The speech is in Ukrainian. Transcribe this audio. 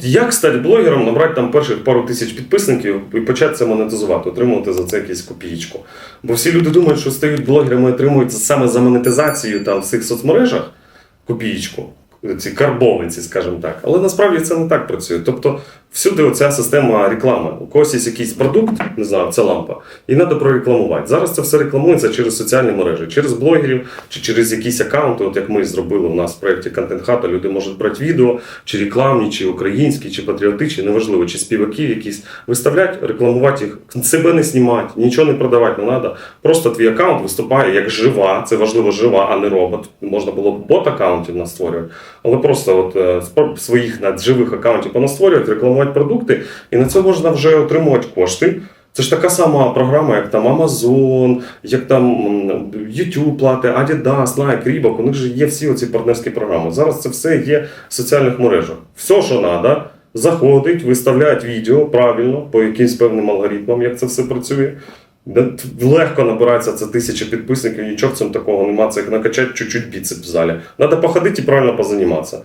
Як стати блогером, набрати там перших пару тисяч підписників і почати це монетизувати, отримувати за це якусь копієчку. Бо всі люди думають, що стають блогерами і отримують саме за монетизацію там в цих соцмережах копієчку, ці карбованці, скажімо так. Але насправді це не так працює. Тобто всюди оця система реклами. У когось є якийсь продукт, не знаю, це лампа, і треба прорекламувати. Зараз це все рекламується через соціальні мережі, через блогерів чи через якісь аккаунти, от як ми зробили у нас в проєкті Контент Хата. Люди можуть брати відео, чи рекламні, чи українські, чи патріотичні, неважливо, чи співаки якісь виставляти, рекламувати їх, себе не знімати, нічого не продавати не треба. Просто твій аккаунт виступає як жива, це важливо жива, а не робот. Можна було б бот аккаунтів настворювати, але просто от е, своїх над живих аккаунтів понастворювати, рекламувати продукти, і на це можна вже отримувати кошти. Це ж така сама програма, як там Amazon, як там YouTube плати, Adidas, Nike, Reebok. У них же є всі оці партнерські програми. Зараз це все є в соціальних мережах. Все, що треба, заходить, виставляють відео правильно по якимсь певним алгоритмам, як це все працює. Легко набирається це тисяча підписників, нічого в цьому такого немає. Це як накачати чуть-чуть біцеп в залі. Треба походити і правильно позаніматися.